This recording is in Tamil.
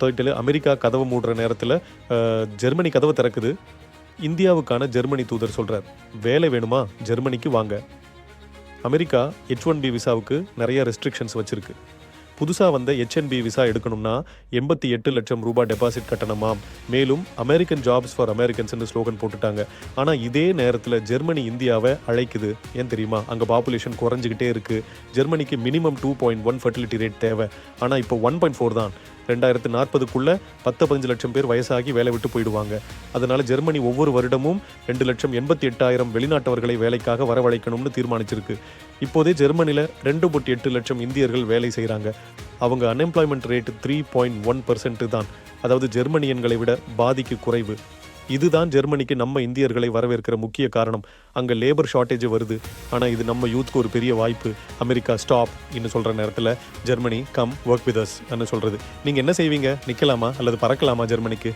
டைட்டில் அமெரிக்கா கதவு மூடுற நேரத்தில் ஜெர்மனி கதவை திறக்குது. இந்தியாவுக்கான ஜெர்மனி தூதர் சொல்கிறார் வேலை வேணுமா? ஜெர்மனிக்கு வாங்க. அமெரிக்கா ஹெச் ஒன் பி விசாவுக்கு நிறைய ரெஸ்ட்ரிக்ஷன்ஸ் வச்சுருக்கு. புதுசாக வந்த ஹெச்என்பி விசா எடுக்கணும்னா எண்பத்தி எட்டு லட்சம் ரூபாய் டெபாசிட் கட்டணமாம். மேலும் அமெரிக்கன் ஜாப்ஸ் ஃபார் அமெரிக்கன்ஸ்னு ஸ்லோகன் போட்டுட்டாங்க. ஆனால் இதே நேரத்தில் ஜெர்மனி இந்தியாவை அழைக்குது. ஏன் தெரியுமா? அங்கே பாப்புலேஷன் குறைஞ்சிக்கிட்டே இருக்குது ஜெர்மனிக்கு minimum two point one fertility rate தேவை. ஆனால் இப்போ ஒன் பாயிண்ட் ஃபோர் தான். ரெண்டாயிரத்து நாற்பதுக்குள்ள பத்து பதினஞ்சு லட்சம் பேர் வயசாகி வேலை விட்டு போயிடுவாங்க. அதனால ஜெர்மனி ஒவ்வொரு வருடமும் ரெண்டு லட்சம் எண்பத்தி எட்டாயிரம் வெளிநாட்டவர்களை வேலைக்காக வரவழைக்கணும்னு தீர்மானிச்சிருக்கு. இப்போதே ஜெர்மனியில் ரெண்டு புட்டி எட்டு லட்சம் இந்தியர்கள் வேலை செய்கிறாங்க அவங்க unemployment rate three point one தான். அதாவது ஜெர்மனியன்களை விட பாதிக்கு குறைவு. இதுதான் ஜெர்மனிக்கு நம்ம இந்தியர்களை வரவேற்கிற முக்கிய காரணம். அங்கே லேபர் ஷார்ட்டேஜ் வருது. ஆனால் இது நம்ம யூத்துக்கு ஒரு பெரிய வாய்ப்பு. அமெரிக்கா ஸ்டாப் இன்னும் சொல்கிற நேரத்தில் Germany come work with us சொல்கிறது நீங்கள் என்ன செய்வீங்க? நிற்கலாமா அல்லது பறக்கலாமா ஜெர்மனிக்கு?